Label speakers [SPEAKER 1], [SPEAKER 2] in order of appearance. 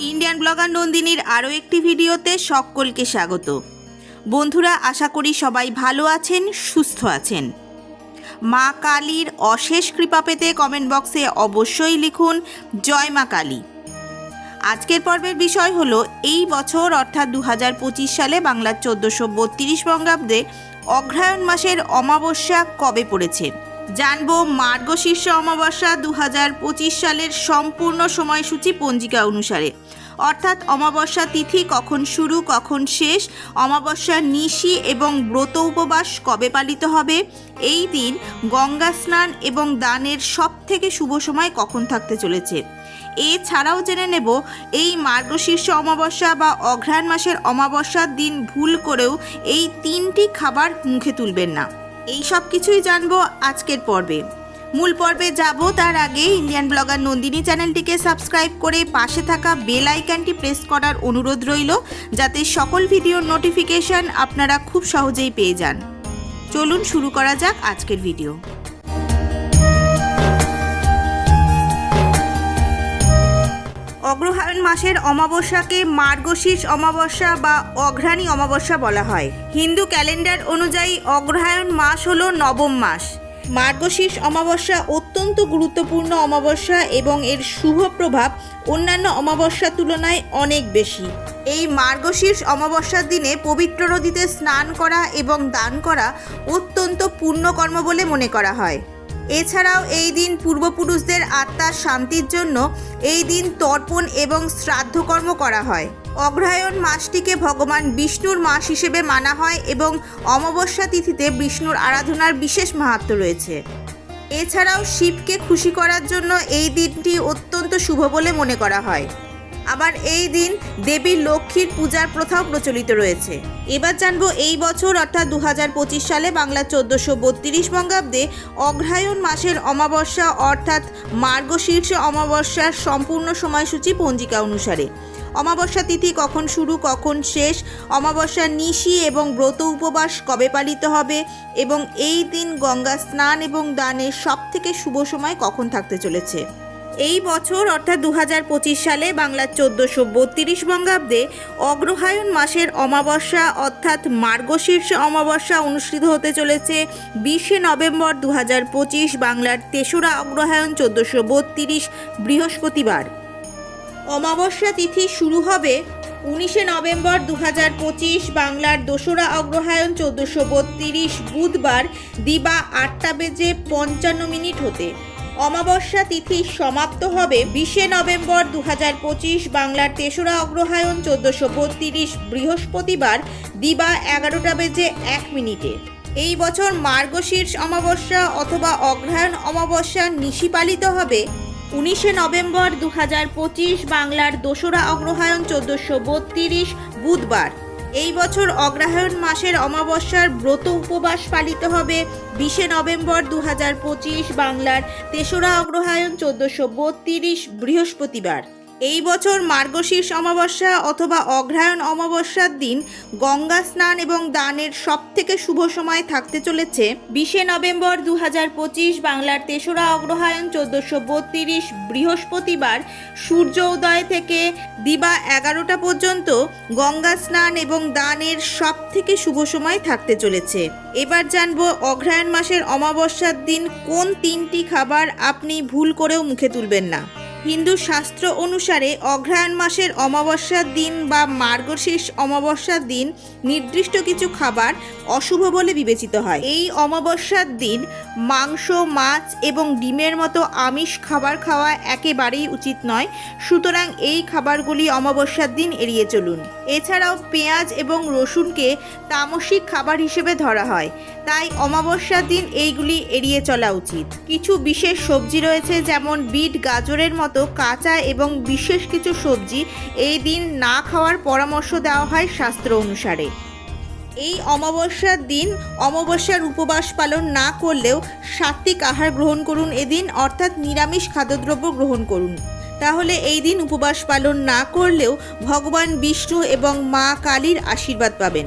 [SPEAKER 1] Indian blogger নন্দিনীর আরও একটি ভিডিওতে সকলকে স্বাগত। বন্ধুরা, আশা করি সবাই ভালো আছেন, সুস্থ আছেন। মা কালীর অশেষ কৃপা পেতে কমেন্ট বক্সে অবশ্যই লিখুন, জয় মা কালী। আজকের পর্বের বিষয় হলো, এই বছর অর্থাৎ দু হাজার পঁচিশ সালে বাংলার চোদ্দোশো বত্রিশ বঙ্গাব্দে অগ্রহায়ণ মাসের অমাবস্যা কবে পড়েছে? জানব মার্গশীর্ষ অমাবস্যা দু হাজার পঁচিশ সালের সম্পূর্ণ সময়সূচি পঞ্জিকা অনুসারে। অর্থাৎ অমাবস্যা তিথি কখন শুরু, কখন শেষ, অমাবস্যা নিশি এবং ব্রত উপবাস কবে পালিত হবে, এই দিন গঙ্গা স্নান এবং দানের সব থেকে শুভ সময় কখন থাকতে চলেছে। এছাড়াও জেনে নেব, এই মার্গশীর্ষ অমাবস্যা বা অঘ্রাণ মাসের অমাবস্যার দিন ভুল করেও এই তিনটি খাবার মুখে তুলবেন না। এই সব কিছুই জানব আজকের পর্বে। মূল পর্বে যাব তার আগে ইন্ডিয়ান ব্লগার নন্দিনী চ্যানেলটিকে সাবস্ক্রাইব করে পাশে থাকা বেল আইকনটি প্রেস করার অনুরোধ রইল, যাতে সকল ভিডিওর নোটিফিকেশন আপনারা খুব সহজেই পেয়ে যান। চলুন শুরু করা যাক আজকের ভিডিও অগ্রহায়ণ মাসের অমাবস্যাকে মার্গশীর্ষ অমাবস্যা বা অঘ্রাণী অমাবস্যা বলা হয়। হিন্দু ক্যালেন্ডার অনুযায়ী অগ্রহায়ণ মাস হল নবম মাস। মার্গশীর্ষ অমাবস্যা অত্যন্ত গুরুত্বপূর্ণ অমাবস্যা এবং এর শুভ প্রভাব অন্যান্য অমাবস্যার তুলনায় অনেক বেশি। এই মার্গশীর্ষ অমাবস্যার দিনে পবিত্র নদীতে স্নান করা এবং দান করা অত্যন্ত পুণ্যকর্ম বলে মনে করা হয়। এছাড়াও এই দিন পূর্বপুরুষদের আত্মার শান্তির জন্য এই দিন তর্পণ এবং শ্রাদ্ধকর্ম করা হয়। অগ্রহায়ণ মাসটিকে ভগবান বিষ্ণুর মাস হিসেবে মানা হয় এবং অমাবস্যা তিথিতে বিষ্ণুর আরাধনার বিশেষ মাহাত্ম্য রয়েছে। এছাড়াও শিবকে খুশি করার জন্য এই দিনটি অত্যন্ত শুভ বলে মনে করা হয়। আবার এই দিন দেবী লক্ষ্মীর পূজার প্রথাও প্রচলিত রয়েছে। এবার জানব এই বছর, অর্থাৎ দু হাজার পঁচিশ সালে বাংলা চোদ্দোশো বত্রিশ বঙ্গাব্দে অগ্রহায়ণ মাসের অমাবস্যা, অর্থাৎ মার্গশীর্ষ অমাবস্যার সম্পূর্ণ সময়সূচি পঞ্জিকা অনুসারে। অমাবস্যা তিথি কখন শুরু, কখন শেষ অমাবস্যার নিশি এবং ব্রত উপবাস কবে পালিত হবে এবং এই দিন গঙ্গা স্নান এবং দানের সব থেকে শুভ সময় কখন থাকতে চলেছে? এই বছর, অর্থাৎ দু হাজার পঁচিশ সালে বাংলার চোদ্দোশো বত্রিশ বঙ্গাব্দে অগ্রহায়ণ মাসের অমাবস্যা, অর্থাৎ মার্গশীর্ষ অমাবস্যা অনুষ্ঠিত হতে চলেছে বিশে নভেম্বর দু হাজার পঁচিশ বাংলার তেসরা অগ্রহায়ণ চোদ্দোশো বত্রিশ বৃহস্পতিবার। অমাবস্যা তিথি শুরু হবে উনিশে নভেম্বর দু হাজার পঁচিশ বাংলার দোসরা অগ্রহায়ণ চোদ্দোশো বত্রিশ বুধবার দিবা আটটা বেজে পঞ্চান্ন মিনিট হতে। অমাবস্যা তিথি সমাপ্ত হবে বিশে নভেম্বর দু হাজার পঁচিশ বাংলার তেসরা অগ্রহায়ণ চোদ্দোশো বত্রিশ বৃহস্পতিবার দিবা এগারোটা বেজে এক মিনিটে। এই বছর মার্গশীর্ষ অমাবস্যা অথবা অগ্রহায়ণ অমাবস্যা নিশি পালিত হবে উনিশে নভেম্বর দু হাজার পঁচিশ বাংলার দোসরা অগ্রহায়ণ চোদ্দোশো বুধবার। এই বছর অগ্রহায়ণ মাসের অমাবস্যার ব্রত উপবাস পালিত হবে বিশে নভেম্বর দু হাজার পঁচিশ বাংলার তেসরা অগ্রহায়ণ চোদ্দোশো বত্রিশ বৃহস্পতিবার। এই বছর মার্গশীর্ষ অমাবস্যা অথবা অগ্রহায়ণ অমাবস্যার দিন গঙ্গা স্নান এবং দানের সব থেকে শুভ সময় থাকতে চলেছে। বিশে নভেম্বর দু হাজার পঁচিশ বাংলার তেসরা অগ্রহায়ণ চোদ্দোশো বত্রিশ বৃহস্পতিবার সূর্য উদয় থেকে দিবা এগারোটা পর্যন্ত গঙ্গা স্নান এবং দানের সব থেকে শুভ সময় থাকতে চলেছে। এবার জানব অগ্রহায়ণ মাসের অমাবস্যার দিন কোন তিনটি খাবার আপনি ভুল করেও মুখে তুলবেন না। হিন্দু শাস্ত্র অনুসারে অগ্রহায়ণ মাসের অমাবস্যার দিন বা মার্গশীর্ষ অমাবস্যার দিন নির্দিষ্ট কিছু খাবার অশুভ বলে বিবেচিত হয়। এই অমাবস্যার দিন মাংস, মাছ এবং ডিমের মতো আমিষ খাবার খাওয়া একেবারেই উচিত নয়, সুতরাং এই খাবারগুলি অমাবস্যার দিন এড়িয়ে চলুন। এছাড়াও পেঁয়াজ এবং রসুনকে তামসিক খাবার হিসেবে ধরা হয়, তাই অমাবস্যার দিন এইগুলি এড়িয়ে চলা উচিত। কিছু বিশেষ সবজি রয়েছে যেমন বিট, গাজরের মতো কাঁচা এবং বিশেষ কিছু সবজি এই দিন না খাওয়ার পরামর্শ দেওয়া হয় শাস্ত্র অনুসারে। এই অমাবস্যার দিন অমাবস্যার উপবাস পালন না করলেও সাত্বিক আহার গ্রহণ করুন এদিন, অর্থাৎ নিরামিষ খাদ্যদ্রব্য গ্রহণ করুন। তাহলে এই দিন উপবাস পালন না করলেও ভগবান বিষ্ণু এবং মা কালীর আশীর্বাদ পাবেন।